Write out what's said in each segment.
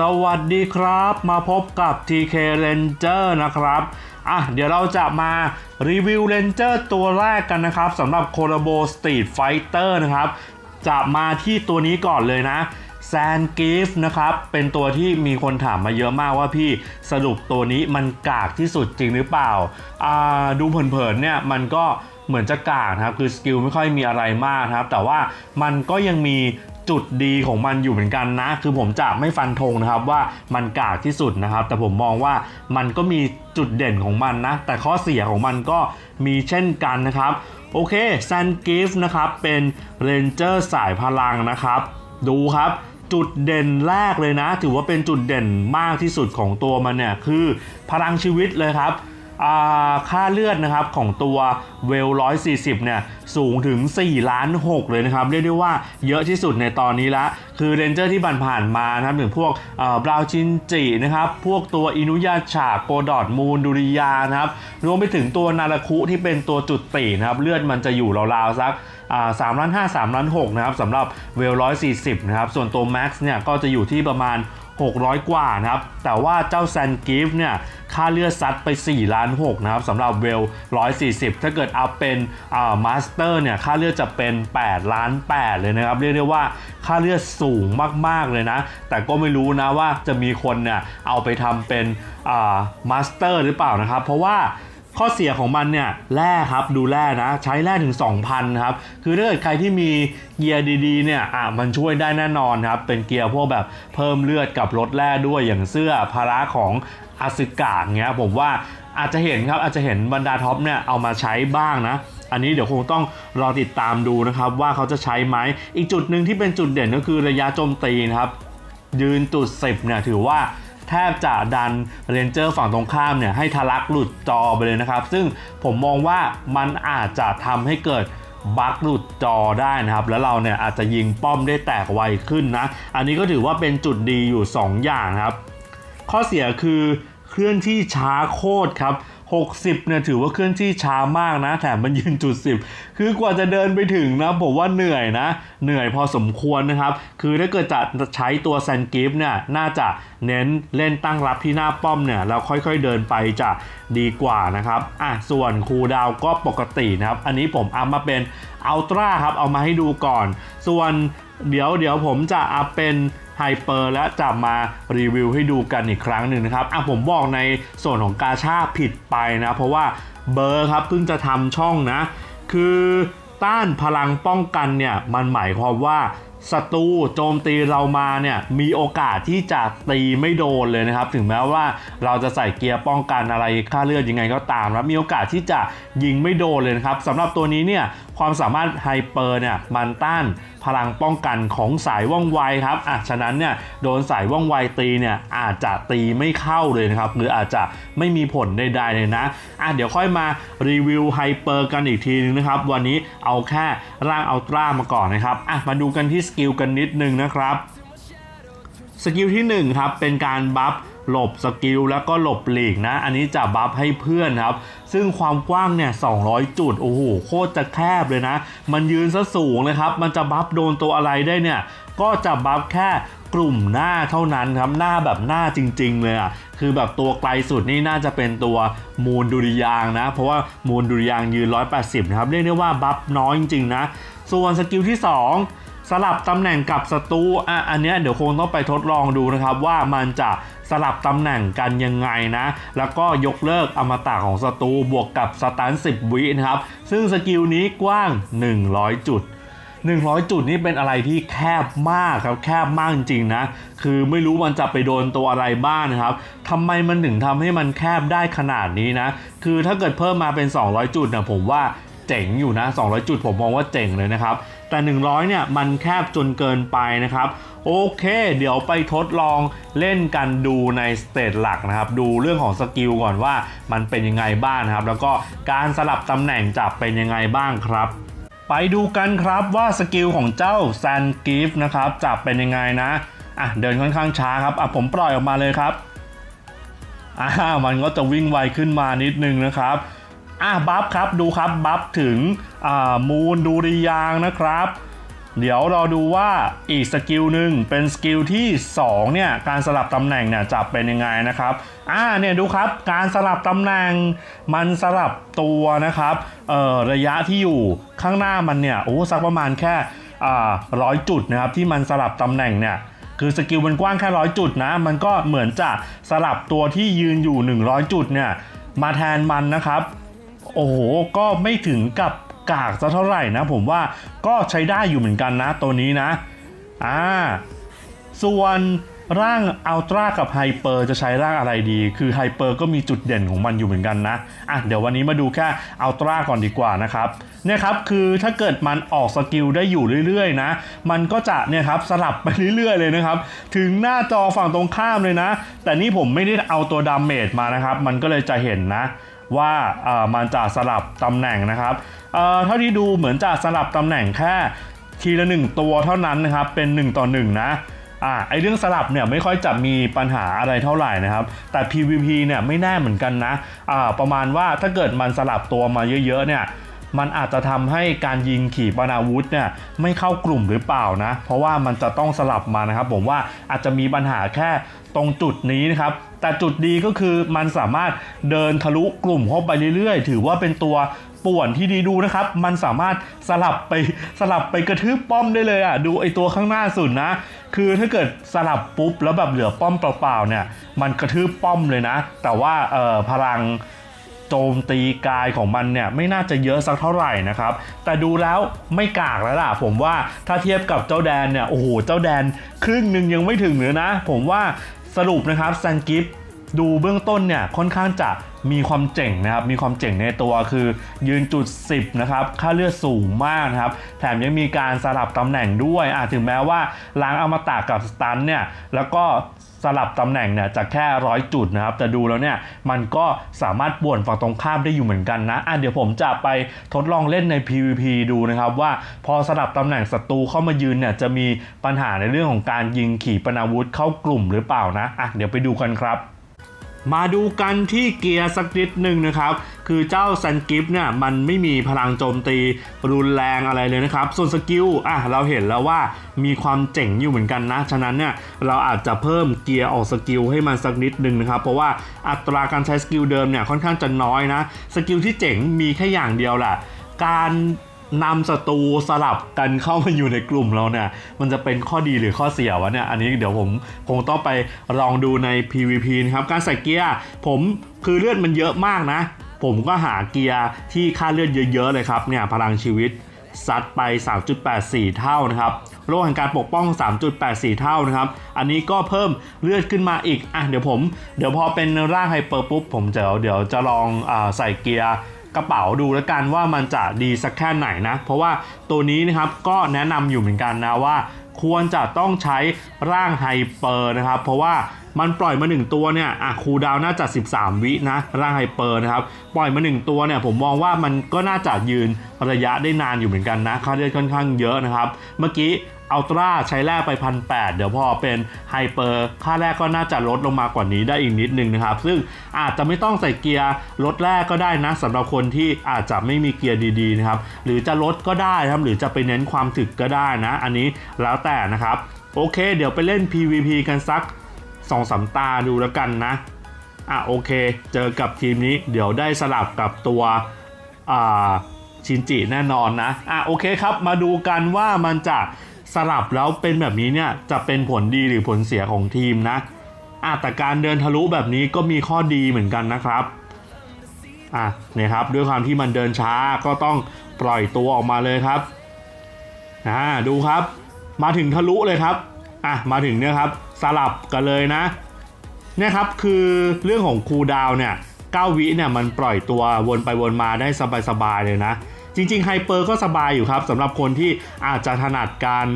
สวัสดีครับ มาพบกับ TK Ranger นะครับอะเดี๋ยวเราจะมารีวิว Ranger ตัวแรกกันนะครับสำหรับ c o l a b o Street Fighter นะครับ จะมาที่ตัวนี้ก่อนเลยนะแซนกิฟนะครับ เป็นตัวที่มีคนถามมาเยอะมากว่าพี่สรุปตัวนี้มันกากที่สุดจริงหรือเปล่าอ่าดูเผินๆเนี่ยมันก็เหมือนจะกากนะครับ คือสกิลไม่ค่อยมีอะไรมากนะครับ แต่ว่ามันก็ยังมี จุดดีของมันอยู่เหมือนกันนะ คือผมจะไม่ฟันธงนะครับว่ามันกากที่สุดนะครับ แต่ผมมองว่ามันก็มีจุดเด่นของมันนะ แต่ข้อเสียของมันก็มีเช่นกันนะครับ โอเคแซนกิฟนะครับ เป็นเรนเจอร์สายพลังนะครับ ดูครับจุดเด่นแรกเลยนะ ถือว่าเป็นจุดเด่นมากที่สุดของตัวมันเนี่ย คือพลังชีวิตเลยครับ ค่าเลือดนะครับของตัวเวล140เนี่ยสูงถึง 4 ล้าน 6 เลยนะครับ เรียกได้ว่าเยอะที่สุดในตอนนี้ละ คือเรนเจอร์ที่ผ่านมานะครับถึงพวกบราวชินจินะครับ พวกตัวอินุยาฉาโปรดอดมูนดุริยานะครับ รวมไปถึงตัวนาราคุที่เป็นตัวจุดตีนะครับ เลือดมันจะอยู่ราวๆสักสามล้านห้าสามล้านหกนะครับสำหรับเวลร้อยสี่สิบนะครับ ส่วนตัวแม็กซ์เนี่ยก็จะอยู่ที่ประมาณ 600 กว่านะครับ แต่ว่าเจ้าแซนกิฟเนี่ยค่าเลือดซัดไป4ล้าน6นะครับสำหรับเวล 140 ถ้าเกิดเอาเป็นอ่ามาสเตอร์เนี่ยค่าเลือดจะเป็น8ล้าน8เลยนะครับ เรียกได้ว่าค่าเลือดสูงมากๆเลยนะ แต่ก็ไม่รู้นะว่าจะมีคนเนี่ยเอาไปทำเป็นอ่ามาสเตอร์หรือเปล่านะครับ เพราะว่า ข้อเสียของมันเนี่ยแร่ครับดูแร่นะ ใช้แร่ถึง 2,000ครับคือถ้าเกิดใครที่มีเกียร์ดีๆเนี่ยอะมันช่วยได้แน่นอนครับ เป็นเกียร์พวกแบบเพิ่มเลือดกับลดแร่ด้วยอย่างเสื้อพาระของอาซึกะเงี้ยผมว่าอาจจะเห็นครับอาจจะเห็นบรรดาท็อปเนี่ยเอามาใช้บ้างนะ อันนี้เดี๋ยวคงต้องรอติดตามดูนะครับว่าเขาจะใช้ไหมอีกจุดหนึ่งที่เป็นจุดเด่นก็คือระยะโจมตีนะครับยืนจุดสิบเนี่ยถือว่า แทบจะดันเรนเจอร์ฝั่งตรงข้ามเนี่ยให้ทะลักหลุดจอไปเลยนะครับ ซึ่งผมมองว่ามันอาจจะทำให้เกิดบั๊กหลุดจอได้นะครับ แล้วเราเนี่ยอาจจะยิงป้อมได้แตกไวขึ้นนะ อันนี้ก็ถือว่าเป็นจุดดีอยู่ 2 อย่างครับ ข้อเสียคือเคลื่อนที่ช้าโคตรครับ 60เนี่ยถือว่าเคลื่อนที่ช้ามากนะ แถมมันยืนจุด 10 คือกว่าจะเดินไปถึงนะผมว่าเหนื่อยนะ เหนื่อยพอสมควรนะครับ คือถ้าเกิดจะใช้ตัวแซนกิฟเนี่ยน่าจะเน้นเล่นตั้งรับที่หน้าป้อมเนี่ยแล้วค่อยๆเดินไปจะดีกว่านะครับอะส่วนคูดาวก็ปกตินะครับ อันนี้ผมเอามาเป็นอัลตร้าครับเอามาให้ดูก่อน ส่วนเดี๋ยวเดี๋ยวผมจะเอัพเป็น ไฮเปอร์และจะมารีวิวให้ดูกันอีกครั้งหนึ่งนะครับอะผมบอกในส่วนของกาชาผิดไปนะ เพราะว่าเบอร์ครับเพิ่งจะทำช่องนะ คือต้านพลังป้องกันเนี่ยมันหมายความว่าศัตรูโจมตีเรามาเนี่ยมีโอกาสที่จะตีไม่โดนเลยนะครับ ถึงแม้ว่าเราจะใส่เกียร์ป้องกันอะไรค่าเลือดยังไงก็ตามนะมีโอกาสที่จะยิงไม่โดนเลยนะครับสำหรับตัวนี้เนี่ย ความสามารถไฮเปอร์เนี่ยมันต้านพลังป้องกันของสายว่องไวครับอะฉะนั้นเนี่ยโดนสายว่องไวตีเนี่ยอาจจะตีไม่เข้าเลยนะครับ หรืออาจจะไม่มีผลใดๆเลยนะอะเดี๋ยวค่อยมารีวิวไฮเปอร์กันอีกทีนึงนะครับ วันนี้เอาแค่ร่างอัลตร้ามาก่อนนะครับอะมาดูกันที่สกิลกันนิดนึงนะครับสกิลที่1ครับเป็นการบัฟ หลบสกิลแล้วก็หลบหลีกนะ อันนี้จะบัฟให้เพื่อนครับ ซึ่งความกว้างเนี่ย 200 จุด โอ้โห โคตรจะแคบเลยนะ มันยืนซะสูงเลยครับ มันจะบัฟโดนตัวอะไรได้เนี่ย ก็จะบัฟแค่กลุ่มหน้าเท่านั้นครับ หน้าแบบหน้าจริง ๆ เลยอะคือแบบตัวไกลสุดนี่น่าจะเป็นตัวมูลดุริยางนะ เพราะว่ามูลดุริยางยืน 180 นะครับ เรียกได้ว่าบัฟน้อยจริง ๆ นะ ส่วนสกิลที่ 2สลับตำแหน่งกับศัตรูอะอันเนี้ยเดี๋ยวคงต้องไปทดลองดูนะครับว่ามันจะ สลับตำแหน่งกันยังไงนะ แล้วก็ยกเลิกอมตะของศัตรูบวกกับสตัน10 วินะครับ ซึ่งสกิลนี้กว้าง 100 จุด 100 จุดนี้เป็นอะไรที่แคบมากครับแคบมากจริงๆนะ คือไม่รู้มันจะไปโดนตัวอะไรบ้างนะครับทำไมมันถึงทำให้มันแคบได้ขนาดนี้นะ คือถ้าเกิดเพิ่มมาเป็น 200 จุดนะผมว่าเจ๋งอยู่นะ 200 จุดผมมองว่าเจ๋งเลยนะครับ แต่ 100 เนี่ย มันแคบจนเกินไปนะครับ โอเค เดี๋ยวไปทดลองเล่นกันดูในสเตจหลักนะครับ ดูเรื่องของสกิลก่อนว่ามันเป็นยังไงบ้างครับ แล้วก็การสลับตำแหน่งจะเป็นยังไงบ้างครับไปดูกันครับว่าสกิลของเจ้าแซนกิฟนะครับจะเป็นยังไงนะอะเดินค่อนข้างช้าครับอะผมปล่อยออกมาเลยครับอ่ามันก็จะวิ่งไวขึ้นมานิดนึงนะครับอะบัฟครับดูครับบัฟถึงอ่ามูลดูริยางนะครับ เดี๋ยวเราดูว่าอีกสกิลหนึ่งเป็นสกิลที่2เนี่ยการสลับตำแหน่งเนี่ยจะเป็นยังไงนะครับอ่าเนี่ยดูครับการสลับตำแหน่งมันสลับตัวนะครับเอ่อระยะที่อยู่ข้างหน้ามันเนี่ยโอ้สักประมาณแค่อ่าร้อยจุดนะครับที่มันสลับตำแหน่งเนี่ยคือสกิลมันกว้างแค่ร้อยจุดนะมันก็เหมือนจะสลับตัวที่ยืนอยู่ 100 จุดเนี่ยมาแทนมันนะครับ โอ้โหก็ไม่ถึงกับ กากซะเท่าไหร่นะ ผมว่าก็ใช้ได้อยู่เหมือนกันนะตัวนี้นะอ่าส่วนร่างอัลตร้ากับไฮเปอร์จะใช้ร่างอะไรดี คือไฮเปอร์ก็มีจุดเด่นของมันอยู่เหมือนกันนะ อะ เดี๋ยววันนี้มาดูแค่อัลตร้าก่อนดีกว่านะครับ เนี่ยครับ คือถ้าเกิดมันออกสกิลได้อยู่เรื่อยๆนะ มันก็จะเนี่ยครับสลับไปเรื่อยๆเลยนะครับ ถึงหน้าจอฝั่งตรงข้ามเลยนะ แต่นี่ผมไม่ได้เอาตัวดาเมจมานะครับ มันก็เลยจะเห็นนะว่าอ่อมันจะสลับตำแหน่งนะครับ เอ่อเท่าที่ดูเหมือนจะสลับตำแหน่งแค่ทีละหนึ่งตัวเท่านั้นนะครับ เป็น 1 ต่อ 1 นะอ่าไอเรื่องสลับเนี่ยไม่ค่อยจะมีปัญหาอะไรเท่าไหร่นะครับ แต่ PVP เนี่ยไม่แน่เหมือนกันนะอ่าประมาณว่าถ้าเกิดมันสลับตัวมาเยอะๆเนี่ยมันอาจจะทำให้การยิงขีปนาวุธเนี่ยไม่เข้ากลุ่มหรือเปล่านะ เพราะว่ามันจะต้องสลับมานะครับ ผมว่าอาจจะมีปัญหาแค่ตรงจุดนี้นะครับ แต่จุดดีก็คือมันสามารถเดินทะลุกลุ่มเข้าไปเรื่อยๆ ถือว่าเป็นตัว ป่วนที่ดีดูนะครับ มันสามารถสลับไปสลับไปกระทืบป้อมได้เลยอะ ดูไอตัวข้างหน้าสุดนะ คือถ้าเกิดสลับปุ๊บแล้วแบบเหลือป้อมเปล่าๆเนี่ย มันกระทืบป้อมเลยนะ แต่ว่าเอ่อพลังโจมตีกายของมันเนี่ยไม่น่าจะเยอะสักเท่าไหร่นะครับ แต่ดูแล้วไม่กากแล้วล่ะ ผมว่าถ้าเทียบกับเจ้าแดนเนี่ยโอ้โหเจ้าแดนครึ่งหนึ่งยังไม่ถึงเลยนะ ผมว่าสรุปนะครับซันกิฟดูเบื้องต้นเนี่ยค่อนข้างจะ มีความเจ๋งนะครับ มีความเจ๋งในตัวคือยืนจุด 10 นะครับ ค่าเลือดสูงมากนะครับ แถมยังมีการสลับตำแหน่งด้วยอะถึงแม้ว่าล้างอมตะกับสตันเนี่ย แล้วก็สลับตำแหน่งเนี่ยจะแค่ร้อยจุดนะครับ แต่ดูแล้วเนี่ยมันก็สามารถป่วนฝั่งตรงข้ามได้อยู่เหมือนกันนะ อะเดี๋ยวผมจะไปทดลองเล่นใน PVP ดูนะครับว่าพอสลับตำแหน่งศัตรูเข้ามายืนเนี่ยจะมีปัญหาในเรื่องของการยิงขี่ปนาวุธเข้ากลุ่มหรือเปล่านะ อะเดี๋ยวไปดูกันครับ มาดูกันที่เกียร์สักนิดหนึ่งนะครับ คือเจ้าซันกิฟเนี่ยมันไม่มีพลังโจมตีรุนแรงอะไรเลยนะครับ ส่วนสกิลอะเราเห็นแล้วว่ามีความเจ๋งอยู่เหมือนกันนะ ฉะนั้นเนี่ยเราอาจจะเพิ่มเกียร์ออกสกิลให้มันสักนิดหนึ่งนะครับ เพราะว่าอัตราการใช้สกิลเดิมเนี่ยค่อนข้างจะน้อยนะ สกิลที่เจ๋งมีแค่อย่างเดียวแหละการ นำศัตรูสลับกันเข้ามาอยู่ในกลุ่มเราเนี่ย มันจะเป็นข้อดีหรือข้อเสียวะเนี่ย อันนี้เดี๋ยวผมคงต้องไปลองดูใน PVP นะครับ การใส่เกียร์ผมคือเลือดมันเยอะมากนะ ผมก็หาเกียร์ที่ค่าเลือดเยอะๆเลยครับเนี่ยพลังชีวิตซัดไป 3.84 เท่านะครับโลกแห่งการปกป้อง 3.84 เท่านะครับ อันนี้ก็เพิ่มเลือดขึ้นมาอีก อะ เดี๋ยวผม เดี๋ยวพอเป็นร่างไฮเปอร์ปุ๊บ ผมจะเดี๋ยวจะลองอใส่เกียร์ กระเป๋าดูแล้วกันว่ามันจะดีสักแค่ไหนนะ เพราะว่าตัวนี้นะครับก็แนะนำอยู่เหมือนกันนะว่า ควรจะต้องใช้ร่างไฮเปอร์นะครับ เพราะว่ามันปล่อยมา 1 ตัวเนี่ยอะคูดาวน์น่าจะ 13 วินะ ร่างไฮเปอร์นะครับ ปล่อยมา 1 ตัวเนี่ยผมมองว่ามันก็น่าจะยืนระยะได้นานอยู่เหมือนกันนะ ค่าเลือดค่อนข้างเยอะนะครับ เมื่อกี้ อัลตร้าใช้แรกไปพันแเดี๋ยวพอเป็นไฮเปอร์ค่าแรกก็น่าจะลดลงมากว่านี้ได้อีกนิดนึงนะครับ ซึ่งอาจจะไม่ต้องใส่เกียร์ลดแรกก็ได้นะสำหรับคนที่อาจจะไม่มีเกียร์ดีๆนะครับหรือจะลดก็ได้ครับหรือจะไปเน้นความถึกก็ได้นะ อันนี้แล้วแต่นะครับ โอเค เดี๋ยวไปเล่น PVP กันสัก2อสตาดูแล้วกันนะอะโอเค เจอกับทีมนี้เดี๋ยวได้สลับกับตัวอ่าชินจิแน่นอนนะอะโอเคครับมาดูกันว่ามันจะ สลับแล้วเป็นแบบนี้เนี่ยจะเป็นผลดีหรือผลเสียของทีมนะอะแต่การเดินทะลุแบบนี้ก็มีข้อดีเหมือนกันนะครับอะเนี่ยครับด้วยความที่มันเดินช้าก็ต้องปล่อยตัวออกมาเลยครับอ่าดูครับ มาถึงทะลุเลยครับอะมาถึงเนี่ยครับสลับกันเลยนะเนี่ยครับคือเรื่องของคูดาวเนี่ย9วิเนี่ยมันปล่อยตัววนไปวนมาได้สบายๆเลยนะ จริงๆไฮเปอร์ก็สบายอยู่ครับสำหรับคนที่อาจจะถนัดการ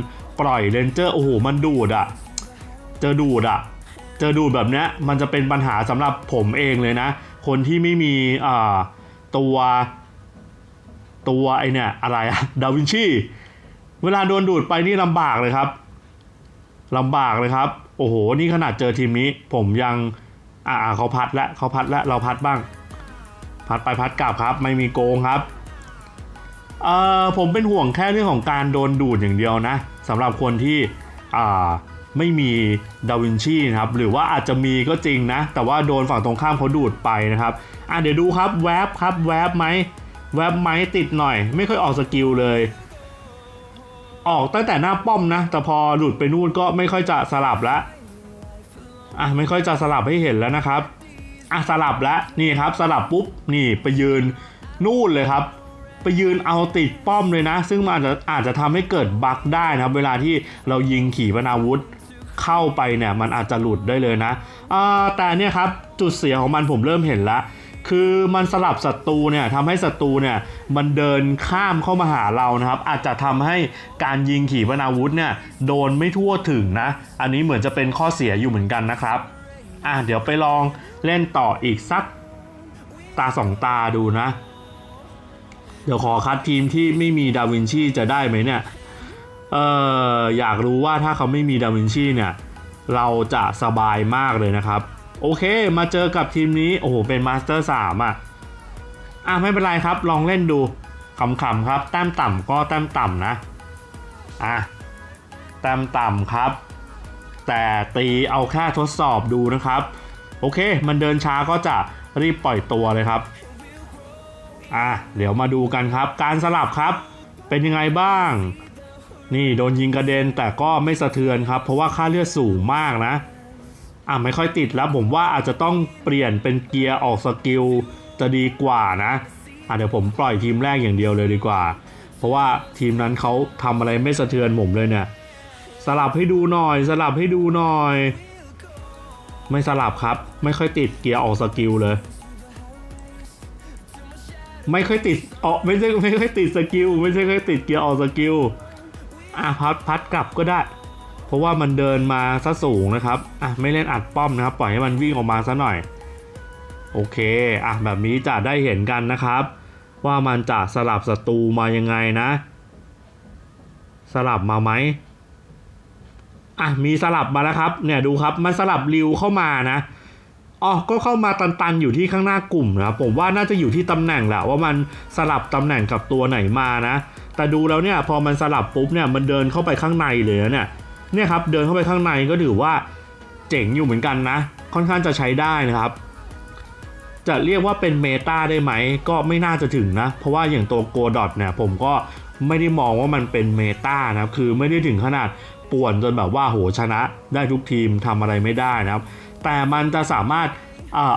ปล่อยเลนเจอร์โอ้โหมันดูดอะเจอดูดอะเจอดูดแบบเนี้ยมันจะเป็นปัญหาสำหรับผมเองเลยนะ คนที่ไม่มีอ่าตัวตัวไอเนี่ยอะไรอะดาวินชีเวลาโดนดูดไปนี่ลำบากเลยครับลำบากเลยครับ โอ้โห นี่ขนาดเจอทีมนี้ ผมยังอ่าเขาพัดแล้วเขาพัดแล้วเราพัดบ้าง พัดไปพัดกลับครับ ไม่มีโกงครับ เอ่อผมเป็นห่วงแค่เรื่องของการโดนดูดอย่างเดียวนะสำหรับคนที่อ่าไม่มีดาวินชีนะครับหรือว่าอาจจะมีก็จริงนะ แต่ว่าโดนฝั่งตรงข้ามเขาดูดไปนะครับอะเดี๋ยวดูครับแวบครับแวบไหมแวบไหมติดหน่อย ไม่ค่อยออกสกิลเลย ออกตั้งแต่หน้าป้อมนะ แต่พอหลุดไปนู่นก็ไม่ค่อยจะสลับล้วอะไม่ค่อยจะสลับให้เห็นแล้วนะครับอะสลับแล้วนี่ครับสลับปุ๊บนี่ไปยืนนู่นเลยครับ ไปยืนเอาติดป้อมเลยนะ ซึ่งมันอาจจะอาจจะทำให้เกิดบั๊กได้นะครับ เวลาที่เรายิงขี่ปนาวุธเข้าไปเนี่ยมันอาจจะหลุดได้เลยนะแต่เนี่ยครับจุดเสียของมันผมเริ่มเห็นแล้วคือมันสลับศัตรูเนี่ยทำให้ศัตรูเนี่ยมันเดินข้ามเข้ามาหาเรานะครับ อาจจะทำให้การยิงขีปนาวุธเนี่ยโดนไม่ทั่วถึงนะ อันนี้เหมือนจะเป็นข้อเสียอยู่เหมือนกันนะครับอะเดี๋ยวไปลองเล่นต่ออีกสักตาสองตาดูนะ เดี๋ยวขอคัดทีมที่ไม่มีดาวินชีจะได้ไหมเนี่ย เอออยากรู้ว่าถ้าเขาไม่มีดาวินชีเนี่ย เราจะสบายมากเลยนะครับ โอเค มาเจอกับทีมนี้ โอ้โห เป็นมาสเตอร์สามอะ อะ ไม่เป็นไรครับ ลองเล่นดูขำๆครับ แต้มต่ำก็แต้มต่ำนะ อะ แต้มต่ำครับ แต่ตีเอาแค่ทดสอบดูนะครับ โอเค มันเดินช้าก็จะรีบปล่อยตัวเลยครับ อะเดี๋ยวมาดูกันครับ การสลับครับ เป็นยังไงบ้าง นี่โดนยิงกระเด็นแต่ก็ไม่สะเทือนครับ เพราะว่าค่าเลือดสูงมากนะอะไม่ค่อยติดแล้วผมว่าอาจจะต้องเปลี่ยนเป็นเกียร์ออกสกิลจะดีกว่านะอะเดี๋ยวผมปล่อยทีมแรกอย่างเดียวเลยดีกว่า เพราะว่าทีมนั้นเขาทำอะไรไม่สะเทือนผมเลยเนี่ยสลับให้ดูหน่อย สลับให้ดูหน่อย ไม่สลับครับ ไม่ค่อยติดเกียร์ออกสกิลเลย ไม่ค่อยติดออกไม่ใช่ไม่ค่อยติดสกิลไม่ใช่ค่อยติดเกียร์ออกสกิลอะพัดพัดกลับก็ได้ เพราะว่ามันเดินมาซะสูงนะครับอะไม่เล่นอัดป้อมนะครับ ปล่อยให้มันวิ่งออกมาซะหน่อย โอเคอะแบบนี้จะได้เห็นกันนะครับ ว่ามันจะสลับศัตรูมายังไงนะ สลับมาไหมอะมีสลับมาแล้วครับ เนี่ยดูครับมันสลับริวเข้ามานะ อ๋อก็เข้ามาตันๆอยู่ที่ข้างหน้ากลุ่มนะผมว่าน่าจะอยู่ที่ตำแหน่งแหละว่ามันสลับตำแหน่งกับตัวไหนมานะ แต่ดูแล้วเนี่ยพอมันสลับปุ๊บเนี่ยมันเดินเข้าไปข้างในเลยเนี่ยเนี่ยครับเดินเข้าไปข้างในก็ถือว่าเจ๋งอยู่เหมือนกันนะ ค่อนข้างจะใช้ได้นะครับ จะเรียกว่าเป็นเมตาได้ไหม ก็ไม่น่าจะถึงนะ เพราะว่าอย่างตัวโกดอทเนี่ยผมก็ไม่ได้มองว่ามันเป็นเมตานะครับคือไม่ได้ถึงขนาดป่วนจนแบบว่าโหชนะได้ทุกทีมทำอะไรไม่ได้นะครับ แต่มันจะสามารถ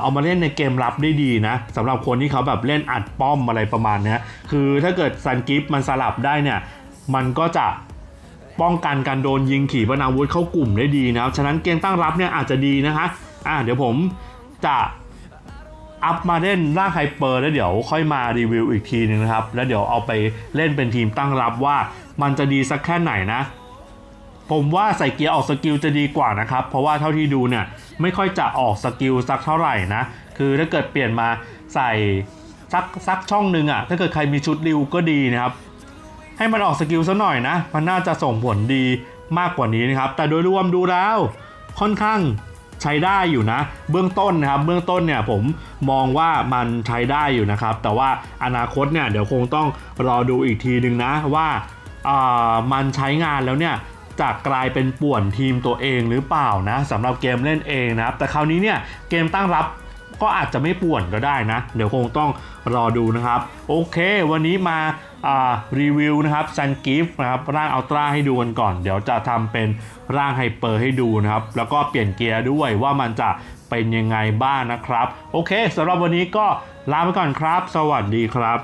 เอามาเล่นในเกมรับได้ดีนะสำหรับคนที่เขาแบบเล่นอัดป้อมอะไรประมาณเนี้ยคือถ้าเกิดซันกิฟมันสลับได้เนี่ยมันก็จะป้องกันการโดนยิงขี่ปนาวุธเข้ากลุ่มได้ดีนะครับฉะนั้นเกมตั้งรับเนี่ยอาจจะดีนะคะอ่าเดี๋ยวผมจะอัพมาเล่นร่างไฮเปอร์แล้วเดี๋ยวค่อยมารีวิวอีกทีหนึงนะครับ แล้วเดี๋ยวเอาไปเล่นเป็นทีมตั้งรับว่ามันจะดีสักแค่ไหนนะ ผมว่าใส่เกียร์ออกสกิลจะดีกว่านะครับ เพราะว่าเท่าที่ดูเนี่ยไม่ค่อยจะออกสกิลสักเท่าไหร่นะ คือถ้าเกิดเปลี่ยนมาใส่สักสักช่องหนึ่งอะ่ะ ถ้าเกิดใครมีชุดริวก็ดีนะครับ ให้มันออกสกิลซะหน่อยนะ มันน่าจะส่งผลดีมากกว่านี้นะครับ แต่โดยรวมดูแล้วค่อนข้างใช้ได้อยู่นะ เบื้องต้นนะครับ เบื้องต้นเนี่ยผมมองว่ามันใช้ได้อยู่นะครับ แต่ว่าอนาคตเนี่ยเดี๋ยวคงต้องรอดูอีกทีนึงนะว่ามันใช้งานแล้วเนี่ย จะกลายเป็นป่วนทีมตัวเองหรือเปล่านะสำหรับเกมเล่นเองนะครับแต่คราวนี้เนี่ยเกมตั้งรับก็อาจจะไม่ป่วนก็ได้นะ เดี๋ยวคงต้องรอดูนะครับ โอเค วันนี้มารีวิวนะครับซันกิฟนะครับร่างอัลตร้าให้ดูกันก่อน เดี๋ยวจะทำเป็นร่างไฮเปอร์ให้ดูนะครับ แล้วก็เปลี่ยนเกียร์ด้วยว่ามันจะเป็นยังไงบ้างนะครับ โอเคสำหรับวันนี้ก็ลาไปก่อนครับ สวัสดีครับ